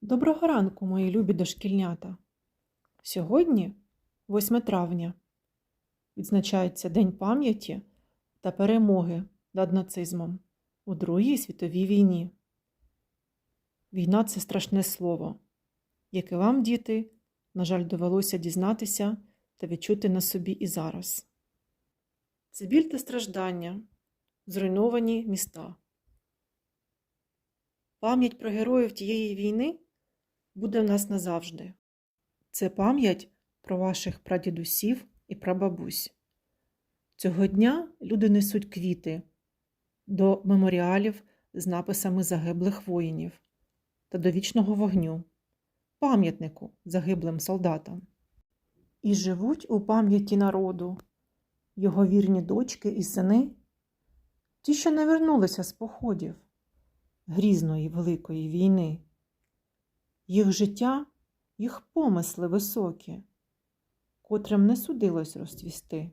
Доброго ранку, мої любі дошкільнята! Сьогодні, 8 травня, відзначається День пам'яті та перемоги над нацизмом у Другій світовій війні. Війна це страшне слово, яке вам, діти, на жаль, довелося дізнатися та відчути на собі і зараз. Це біль та страждання, зруйновані міста. Пам'ять про героїв тієї війни буде в нас назавжди. Це пам'ять про ваших прадідусів і прабабусь. Цього дня люди несуть квіти до меморіалів з написами загиблих воїнів та до вічного вогню, пам'ятнику загиблим солдатам. І живуть у пам'яті народу його вірні дочки і сини, ті, що не вернулися з походів грізної великої війни. Їх життя, їх помисли високі, котрим не судилось розцвісти,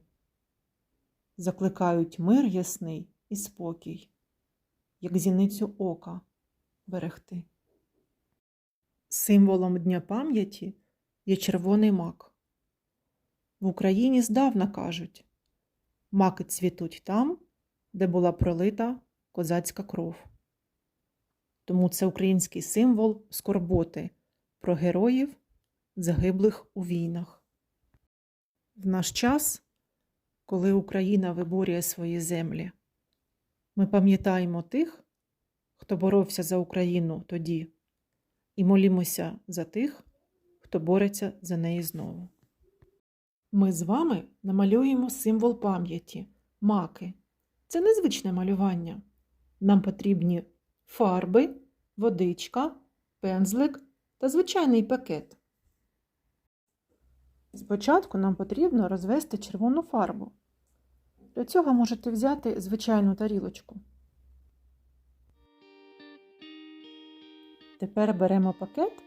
закликають мир ясний і спокій, як зіницю ока берегти. Символом Дня пам'яті є червоний мак. В Україні здавна кажуть маки цвітуть там, де була пролита козацька кров. Тому це український символ скорботи про героїв, загиблих у війнах. В наш час, коли Україна виборює свої землі, ми пам'ятаємо тих, хто боровся за Україну тоді, і молімося за тих, хто бореться за неї знову. Ми з вами намалюємо символ пам'яті маки. Це незвичне малювання. Нам потрібні фарби, водичка, пензлик та звичайний пакет. Спочатку нам потрібно розвести червону фарбу. Для цього можете взяти звичайну тарілочку. Тепер беремо пакет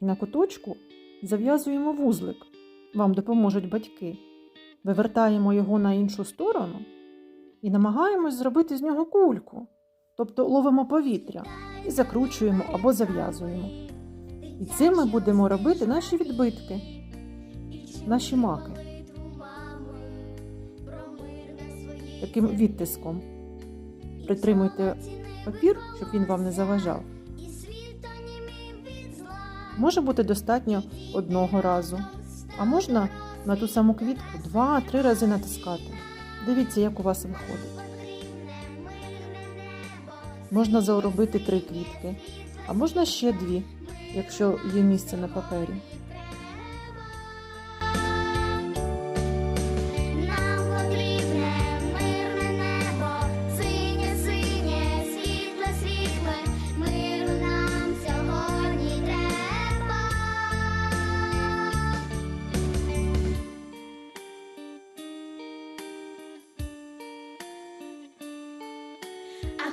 і на куточку зав'язуємо вузлик. Вам допоможуть батьки. Вивертаємо його на іншу сторону і намагаємось зробити з нього кульку тобто ловимо повітря і закручуємо або зав'язуємо. І цим ми будемо робити наші відбитки, наші маки. Таким відтиском. Притримуйте папір, щоб він вам не заважав. Може бути достатньо одного разу, а можна на ту саму квітку два-три рази натискати. Дивіться, як у вас виходить. Можна заробити три квітки, а можна ще дві, якщо є місце на папері.